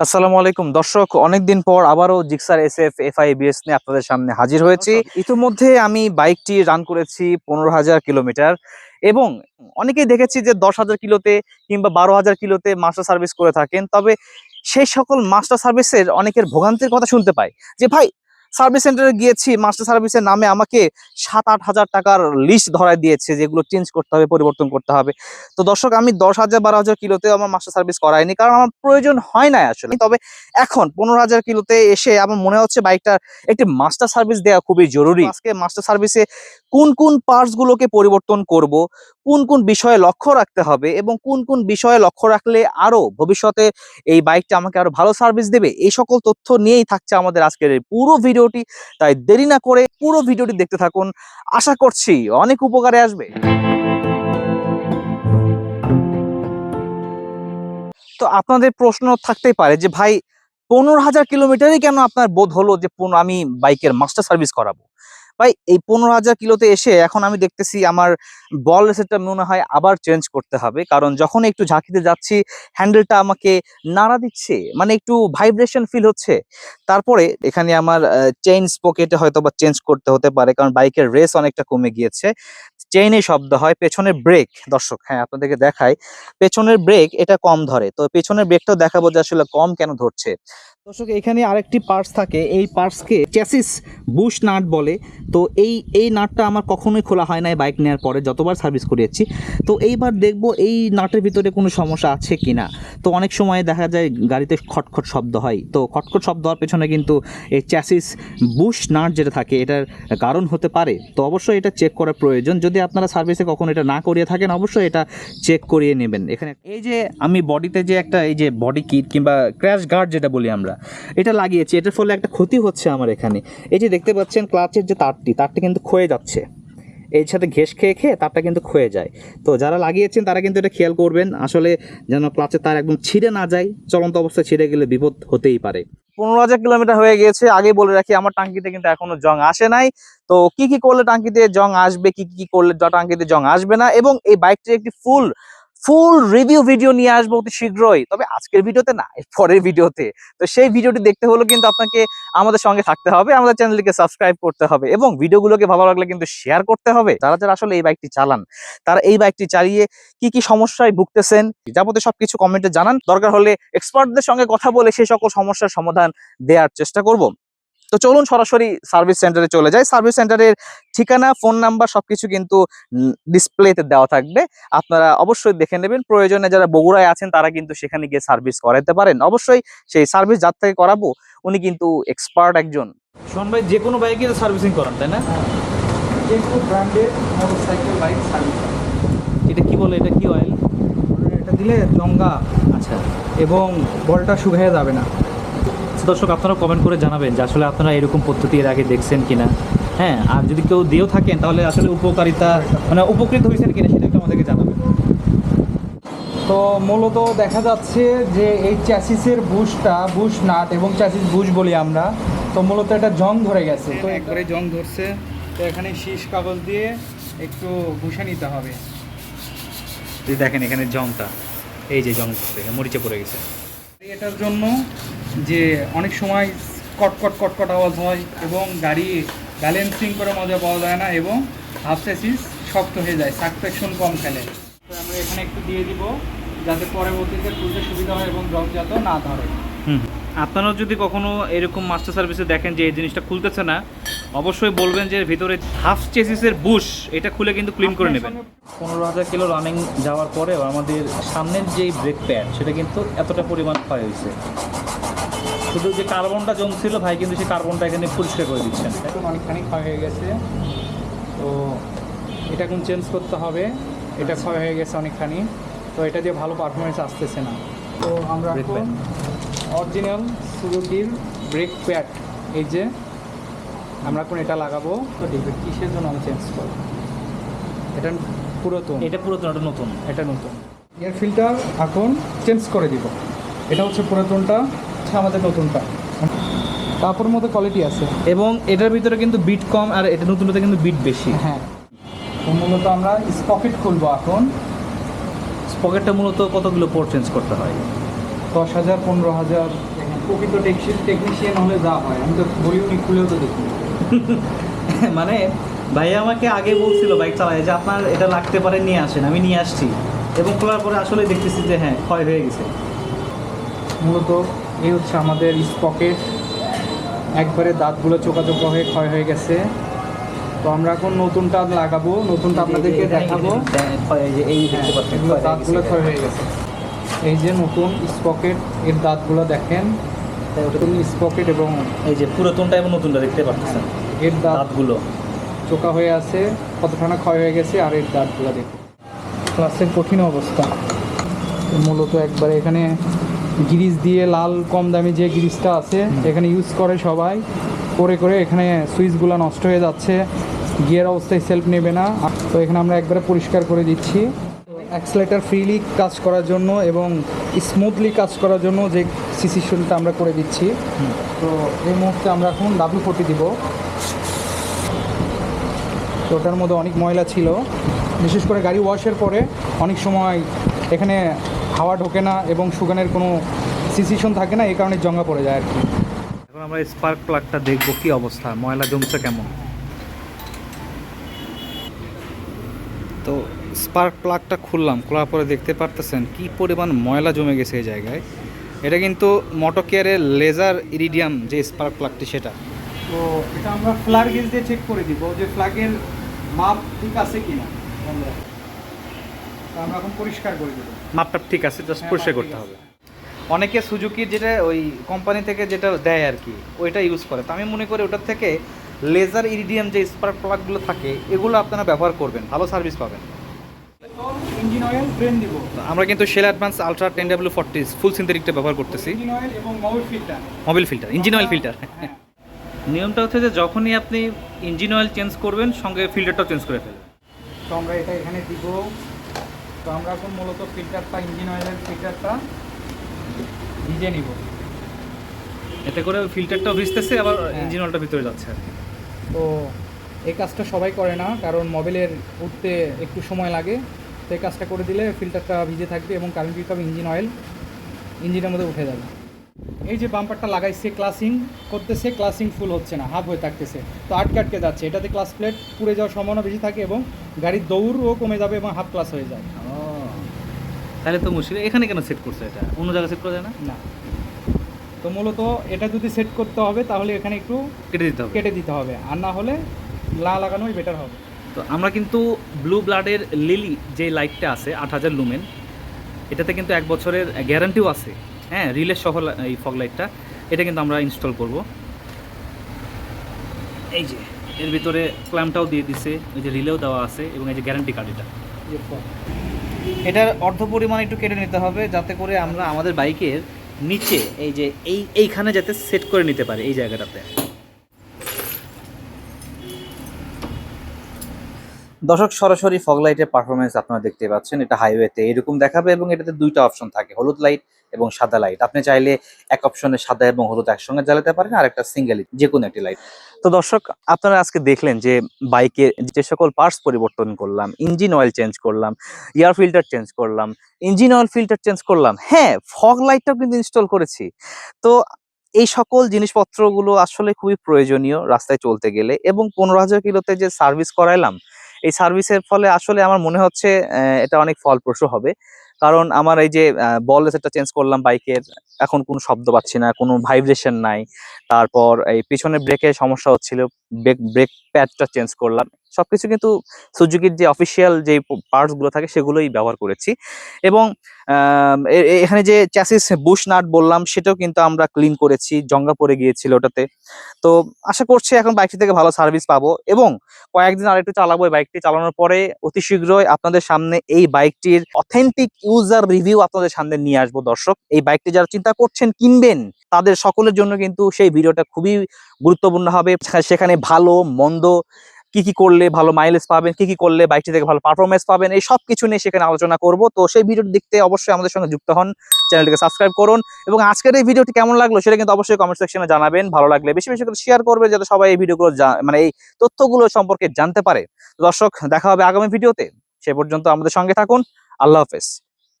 আসসালামু আলাইকুম। দর্শক অনেকদিন পর আবারও Gixxer S F F I BS নিয়ে আপনাদের সামনে হাজির হয়েছি। ইতিমধ্যে আমি বাইকটি রান করেছি পনেরো হাজার কিলোমিটার এবং অনেকেই দেখেছি যে দশ হাজার কিলোতে কিংবা বারো হাজার কিলোতে মাস্টার সার্ভিস করে থাকেন। তবে সেই সকল মাস্টার সার্ভিসের অনেকের ভোগান্তির কথা শুনতে পাই যে ভাই সার্ভিস সেন্টারে গিয়েছি, মাস্টার সার্ভিসের নামে আমাকে সাত আট হাজার টাকার লিস্ট ধরায় দিয়েছে যেগুলো চেঞ্জ করতে হবে, পরিবর্তন করতে হবে। তো দর্শক, আমি দশ হাজার, বারো হাজার কিলোতেও আমার মাস্টার সার্ভিস করাইনি কারণ আমার প্রয়োজন হয় না আসলে। তবে এখন পনেরো হাজার কিলোতে এসে আমার মনে হচ্ছে বাইকটার একটি মাস্টার সার্ভিস দেওয়া খুবই জরুরি। আজকে মাস্টার সার্ভিসে কোন কোন পার্টস গুলোকে পরিবর্তন করব, কোন কোন বিষয়ে লক্ষ্য রাখতে হবে এবং কোন কোন বিষয়ে লক্ষ্য রাখলে আরও ভবিষ্যতে এই বাইকটা আমাকে আরও ভালো সার্ভিস দেবে, এই সকল তথ্য নিয়েই থাকছে আমাদের আজকের পুরো ভিডিওটি, তাই দেরি না করে পুরো ভিডিওটি দেখতে থাকুন। আশা করছি অনেক উপকারে আসবে। তো আপনাদের প্রশ্ন থাকতেই পারে যে, ভাই, পনেরো হাজার কিলোমিটারই কেন আপনার বোধ হলো যে আমি বাইকের মাস্টার সার্ভিস করাবো? ভাই, এই পনেরো হাজার কিলোতে এসে এখন আমি দেখতেছি আমার বল রেসেটটা মনে হয় আবার চেঞ্জ করতে হবে। কারণ যখন একটু ঝাঁকিতে যাচ্ছি হ্যান্ডেলটা আমাকে নাড়া দিচ্ছে মানে একটু ভাইব্রেশন ফিল হচ্ছে। তারপরে এখানে আমার চেইন স্পকেটে হয়তো বা চেঞ্জ করতে হতে পারে, কারণ বাইকের রেস অনেকটা কমে গিয়েছে। চেইনে শব্দ হয়, পেছনের ব্রেক দর্শক হ্যাঁ আপনাদেরকে দেখাই, পেছনের ব্রেক এটা কম ধরে। তো পেছনের ব্রেকটাও দেখাবো যে আসলে কম কেন ধরছে। দর্শক, এখানে আরেকটি পার্টস থাকে। এই পার্টসকে চ্যাসিস বুশ নাট বলে। তো এই এই নাটটা আমার কখনোই খোলা হয় নাই বাইক নেওয়ার পরে, যতবার সার্ভিস করিয়েছি। তো এইবার দেখব এই নাটের ভিতরে কোনো সমস্যা আছে কি না তো অনেক সময় দেখা যায় গাড়িতে খটখট শব্দ হয়। তো খটখট শব্দ হওয়ার পেছনে কিন্তু এই চ্যাসিস বুশ নাট যেটা থাকে, এটার কারণ হতে পারে। তো অবশ্যই এটা চেক করা প্রয়োজন। যদি আপনারা সার্ভিসে কখনো এটা না করিয়ে থাকেন, অবশ্যই এটা চেক করিয়ে নেবেন। এখানে এই যে আমি বডিতে যে একটা, এই যে বডি কিট কিংবা ক্র্যাশ গার্ড যেটা বলি আমরা এটা লাগিয়েছি, এটার ফলে একটা ক্ষতি হচ্ছে আমার এখানে। এই যে দেখতে পাচ্ছেন ক্লাচের যে তারটি তারটি কিন্তু ক্ষয়ে যাচ্ছে। এর সাথে ঘেস খেয়ে খেয়ে তারটা কিন্তু ক্ষয়ে যায়। তো যারা লাগিয়েছেন, তারা কিন্তু এটা খেয়াল করবেন, আসলে যেন ক্লাচের তার একদম ছিঁড়ে না যায়, চলন্ত অবস্থায় ছিঁড়ে গেলে বিপদ হতেই পারে। পনেরো হাজার কিলোমিটার হয়ে গিয়েছে আগে বলে রাখি, আমার টাঙ্কিতে কিন্তু এখনও জং আসে নাই। তো কি কি করলে টাঙ্কিতে জং আসবে, কি কি করলে টাঙ্কিতে জং আসবে না? এবং এই বাইকটির একটি ফুল ফুল রিভিউ ভিডিও নিয়ে আসব অতি শীঘ্রই। তবে আজকের ভিডিওতে না পরের ভিডিওতে। তো সেই ভিডিওটি দেখতে হলে কিন্তু আপনাকে আমাদের সঙ্গে থাকতে হবে, আমাদের চ্যানেলটিকে সাবস্ক্রাইব করতে হবে এবং ভিডিওগুলোকে ভালো লাগলে কিন্তু শেয়ার করতে হবে। যারা যারা আসলে এই বাইকটি চালান, তারা এই বাইকটি চালিয়ে কি কি সমস্যায় ভুগতেছেন, যাবতীয় সবকিছু কমেন্টে জানান। দরকার হলে এক্সপার্টদের সঙ্গে কথা বলে সেই সকল সমস্যার সমাধান দেওয়ার চেষ্টা করব। তো চলুন সরাসরি সার্ভিস সেন্টারে চলে যাই। সার্ভিস সেন্টারের ঠিকানা ফোন নাম্বার সবকিছু কিন্তু ডিসপ্লেতে দেওয়া থাকবে। আপনারা অবশ্যই দেখে নেবেন। প্রয়োজনে যারা বগুড়ায় আছেন তারা কিন্তু সেখানে গিয়ে সার্ভিস করাতে পারেন। অবশ্যই সেই সার্ভিস যার থেকে করাবো উনি কিন্তু এক্সপার্ট একজন। শোন ভাই যে কোনো বাইকে সার্ভিসিং করান তাই না? ব্র্যান্ডের মোটরসাইকেল বাইক সার্ভিস এটা কি বলে? এটা কি অয়েল এটা দিলে লঙ্গা আচ্ছা। এবং বলটা শুকিয়ে যাবে না। দর্শক আপনারা কমেন্ট করে জানাবেন যে আসলে আপনারা এরকম পদ্ধতি এর আগে দেখছেন কিনা। হ্যাঁ আর যদি কেউ দিয়েও থাকেন তাহলে আসলে উপকারিতা মানে উপকৃত হয়েছেন কিনা সেটা একটু আমাদেরকে জানাবেন। তো মূলত দেখা যাচ্ছে যে এই চ্যাসিসের বুশটা বুশ নাট এবং চ্যাসিস বুশ বলি আমরা তো মূলত এটা জং ধরে গেছে। তো একবারে জং ধরছে। তো এখানে শীষ কাগজ দিয়ে একটু ঘুষে নিতে হবে। দেখেন এখানে জংটা। এই যে জং মরিচে পড়ে গেছে। এটার জন্য যে অনেক সময় কটকট কটকট আওয়াজ হয় এবং গাড়ি ব্যালেন্সিং করে মজা পাওয়া যায় না এবং হাফ চ্যাসিস শক্ত হয়ে যায় সাকসেকশন কম খেলে। আমরা এখানে একটু দিয়ে দিব যাতে পরবর্তীতে খুলতে সুবিধা হয় এবং জং যাতে না ধরে। আপনারাও যদি কখনো এরকম মাস্টার সার্ভিসে দেখেন যে এই জিনিসটা খুলতেছে না অবশ্যই বলবেন যে ভিতরে হাফ চেসিসের বুশ এটা খুলে কিন্তু ক্লিন করে নেবেন। পনেরো হাজার কিলো রানিং যাওয়ার পরেও আমাদের সামনের যে ব্রেক প্যাড সেটা কিন্তু এতটা পরিমাণ ক্ষয় হয়েছে। শুধু যে কার্বনটা জমছিল ভাই কিন্তু সেই কার্বনটা এখানে পরিষ্কার করে দিচ্ছেন। এখন অনেকখানি ক্ষয় হয়ে গেছে। তো এটা এখন চেঞ্জ করতে হবে? এটা ক্ষয় হয়ে গেছে অনেকখানি। তো এটা দিয়ে ভালো পারফরমেন্স আসতেছে না। তো আমরা এখন অরিজিনাল সুজুকির ব্রেক প্যাড। এই যে আমরা এখন এটা লাগাবো। তো দেখবে কিসের জন্য আমি চেঞ্জ করব? এটা পুরাতন। এটা পুরাতন ওটা নতুন। এটা নতুন। এয়ার ফিল্টার এখন চেঞ্জ করে দিব। এটা হচ্ছে পুরাতনটা হচ্ছে আমাদের নতুনটা। তারপর মধ্যে কোয়ালিটি আছে। এবং এটার ভিতরে কিন্তু বিট কম আর এটা নতুনটাতে কিন্তু বিট বেশি। হ্যাঁ। তো মূলত আমরা স্পকেট খুলবো এখন। স্পকেটটা মূলত কতগুলো পোর্ট চেঞ্জ করতে হয়? দশ হাজার পনেরো হাজার প্রকৃত টেকনিশিয়ান হলে যা হয় আমি তো বলিও নি খুলেও তো দেখি মানে ভাইয়া আমাকে আগে বলছিল বাইক চালায় যে আপনার এটা লাগতে পারে নিয়ে আসেন আমি নিয়ে আসছি এবং খোলার পরে আসলে দেখতেছি যে হ্যাঁ ক্ষয় হয়ে গেছে মূলত এই হচ্ছে আমাদের স্পকেট একবারে দাঁতগুলো চোকা চোকা হয়ে ক্ষয় হয়ে গেছে তো আমরা এখন নতুনটা লাগাবো নতুনটা আপনাদেরকে দেখাবো এই হ্যাঁ, হয়ে দাঁতগুলো ক্ষয় হয়ে গেছে এই যে নতুন স্পকেট এর দাঁতগুলো দেখেন নতুন স্পকেট এবং এই যে পুরাতনটা এবং নতুনটা দেখতে পাচ্ছেন। এর দাঁত দাঁতগুলো। চোকা হয়ে আছে কতখানা ক্ষয় হয়ে গেছে আর এর দাঁতগুলো দেখুন। ক্লাসের কঠিন অবস্থা। মূলত একবারে এখানে গিরিজ দিয়ে লাল কম দামি যে গিরিজটা আছে এখানে ইউজ করে সবাই। করে করে এখানে সুইচগুলো নষ্ট হয়ে যাচ্ছে গিয়ার অবস্থায় সেলফ নেবে না। তো এখানে আমরা একবারে পরিষ্কার করে দিচ্ছি। অ্যাক্সিলেটার ফ্রিলি কাজ করার জন্য এবং স্মুথলি কাজ করার জন্য যে সিসিশনটা আমরা করে দিচ্ছি। তো এই মুহূর্তে আমরা এখন ডাব্লিউ ফোর্টি দিব। তো ওটার মধ্যে অনেক ময়লা ছিল। বিশেষ করে গাড়ি ওয়াশের পরে অনেক সময় এখানে হাওয়া ঢোকে না এবং সুগানের কোনো সিসিশন থাকে না, এই কারণে জঙ্গা পড়ে যায় আর কি। এখন আমরা স্পার্ক প্লাগটা দেখব কি অবস্থা, ময়লা জমছে কেমন? স্পার্ক প্লাগটা খুললাম খোলার পরে দেখতে পারতেছেন কি পরিমাণ ময়লা জমে গেছে এই জায়গায়। এটা কিন্তু মোটোকেয়ারের লেজার ইরিডিয়াম যে স্পার্ক প্লাগটি সেটা। তো এটা আমরা ফ্ল্যাগ গেজ দিয়ে চেক করে দিব যে ফ্ল্যাগের মাপ ঠিক আছে কি না আমরা এখন পরিষ্কার করে দেবো। মাপটা ঠিক আছে জাস্ট হ্যাঁ, পরিষ্কার করতে হবে। অনেকে সুজুকির যেটা ওই কোম্পানি থেকে যেটা দেয় আর কি ওইটা ইউজ করে। তো আমি মনে করি ওটার থেকে লেজার ইরিডিয়াম যে স্পার্ক প্লাগগুলো থাকে এগুলো আপনারা ব্যবহার করবেন ভালো সার্ভিস পাবেন। ইঞ্জিন অয়েল ব্রেন দিব। আমরা কিন্তু Shell advance ultra ten W forty full সিনথেটিকটা ব্যবহার করতেছি। ইঞ্জিন অয়েল এবং mobil filter mobil filter engine oil filter নিয়মটা হচ্ছে যে যখনই আপনি ইঞ্জিন অয়েল চেঞ্জ করবেন সঙ্গে ফিল্টারটাও চেঞ্জ করে ফেলবেন। তো আমরা এটা এখানে দিব। তো আমরা এখন মূলত ফিল্টারটা ইঞ্জিন অয়েলের ফিল্টারটা ভিজে নিব। এতে করে ফিল্টারটাও ভিজতেছে আবার হ্যাঁ। ইঞ্জিন অয়েলটা ভিতরে যাচ্ছে আর কি। তো এই কাজটা সবাই করে না কারণ মোবিলের উঠতে একটু সময় লাগে। তো এই কাজটা করে দিলে ফিল্টারটা ভিজে থাকবে এবং কারেন্ট হবে ইঞ্জিন অয়েল ইঞ্জিনের মধ্যে উঠে যাবে। এই যে বাম্পারটা লাগাইছে ক্লাসিং করতেছে ক্লাসিং ফুল হচ্ছে না হাফ হয়ে থাকতেছে। তো আটকে আটকে যাচ্ছে এটাতে ক্লাস প্লেট পুড়ে যাওয়ার সম্ভাবনা বেশি থাকে এবং গাড়ির দৌড়ও কমে যাবে এবং হাফ ক্লাস হয়ে যায়। তাহলে তো মুশকিল। এখানে কেন সেট করছে এটা? অন্য জায়গায় সেট করা যায় না? না। তো মূলত এটা যদি সেট করতে হবে তাহলে এখানে একটু কেটে দিতে হবে। কেটে দিতে হবে। আর না হলে লা লাগানোই বেটার হবে। তো আমরা কিন্তু ব্লু ব্লাডের লিলি যে লাইটটা আছে আট হাজার লুমেন এটাতে কিন্তু এক বছরের গ্যারান্টিও আছে। হ্যাঁ রিলে সহ এই ফগ লাইটটা এটা কিন্তু আমরা ইনস্টল করব। এই যে এর ভিতরে ক্ল্যাম্পটাও দিয়ে দিছে ওই যে রিলেও দেওয়া আছে এবং এই যে গ্যারান্টি কার্ড এটা। এটার অর্ধ পরিমাণ একটু কেটে নিতে হবে যাতে করে আমরা আমাদের বাইকের নিচে এই যে এই এইখানে যাতে সেট করে নিতে পারি এই জায়গাটাতে। দর্শক, সরাসরি ফগ লাইটের পারফরমেন্স আপনারা দেখতে পাচ্ছেন। এটা হাইওয়েতে এরকম দেখাবে এবং এটাতে দুইটা অপশন থাকে, হলুদ লাইট এবং সাদা লাইট আপনি চাইলে এক অপশনে সাদা এবং হলুদ একসঙ্গে জ্বালাতে পারেন, আর একটা সিঙ্গেল যে কোনো একটি লাইট তো দর্শক, আপনারা আজকে দেখলেন যে বাইকে যে সকল পার্টস পরিবর্তন করলাম ইঞ্জিন অয়েল চেঞ্জ করলাম এয়ার ফিল্টার চেঞ্জ করলাম ইঞ্জিন অয়েল ফিল্টার চেঞ্জ করলাম। হ্যাঁ ফগ লাইটটাও কিন্তু ইনস্টল করেছি। তো এই সকল জিনিসপত্রগুলো আসলে খুবই প্রয়োজনীয় রাস্তায় চলতে গেলে এবং পনেরো হাজার কিলোতে যে সার্ভিস করাইলাম এই সার্ভিসের ফলে আসলে আমার মনে হচ্ছে এটা অনেক ফলপ্রসূ হবে। কারণ আমার এই যে বল সেটটা চেঞ্জ করলাম বাইকের এখন কোনো শব্দ পাচ্ছি না, কোনো ভাইব্রেশন নাই। তারপর এই পিছনের ব্রেকের সমস্যা হচ্ছিল ব্রেক ব্রেক প্যাডটা চেঞ্জ করলাম। সবকিছু কিন্তু সুজুকির যে অফিসিয়াল যে পার্টসগুলো থাকে সেগুলোই ব্যবহার করেছি। এবং এখানে যে চ্যাসিস বুশ নাট বললাম, সেটাও কিন্তু আমরা ক্লিন করেছি, জঙ্গা পড়ে গিয়েছিল ওটাতে। তো আশা করছি এখন বাইকটি থেকে ভালো সার্ভিস পাবো এবং কয়েকদিন আরেকটু চালাবো এই বাইকটি চালানোর পরে অতি শীঘ্রই আপনাদের সামনে এই বাইকটির অথেন্টিক ইউজার রিভিউ আপনাদের সামনে নিয়ে আসব দর্শক। এই বাইকটি যারা চিন্তা করছেন, কিনবেন, তাদের সকলের জন্য কিন্তু সেই ভিডিওটা খুবই গুরুত্বপূর্ণ হবে। সেখানে ভালো, মন্দ কি কি করলে ভালো মাইলেজ পাবেন, কি কি করলে বাইকটি থেকে ভালো পারফরমেন্স পাবেন, এই সব কিছু নিয়ে সেখানে আলোচনা করব। তো সেই ভিডিওটি দেখতে অবশ্যই আমাদের সঙ্গে যুক্ত হন চ্যানেলটিকে সাবস্ক্রাইব করুন এবং আজকের এই ভিডিওটি কেমন লাগল সেটা কিন্তু অবশ্যই কমেন্ট সেকশনে জানাবেন। ভালো লাগলে বেশি বেশি করে শেয়ার করবে যাতে সবাই এই ভিডিওগুলো মানে এই তথ্যগুলো সম্পর্কে জানতে পারে। দর্শক, দেখা হবে আগামী ভিডিওতে সে পর্যন্ত আমাদের সঙ্গে থাকুন। আল্লাহ হাফেজ।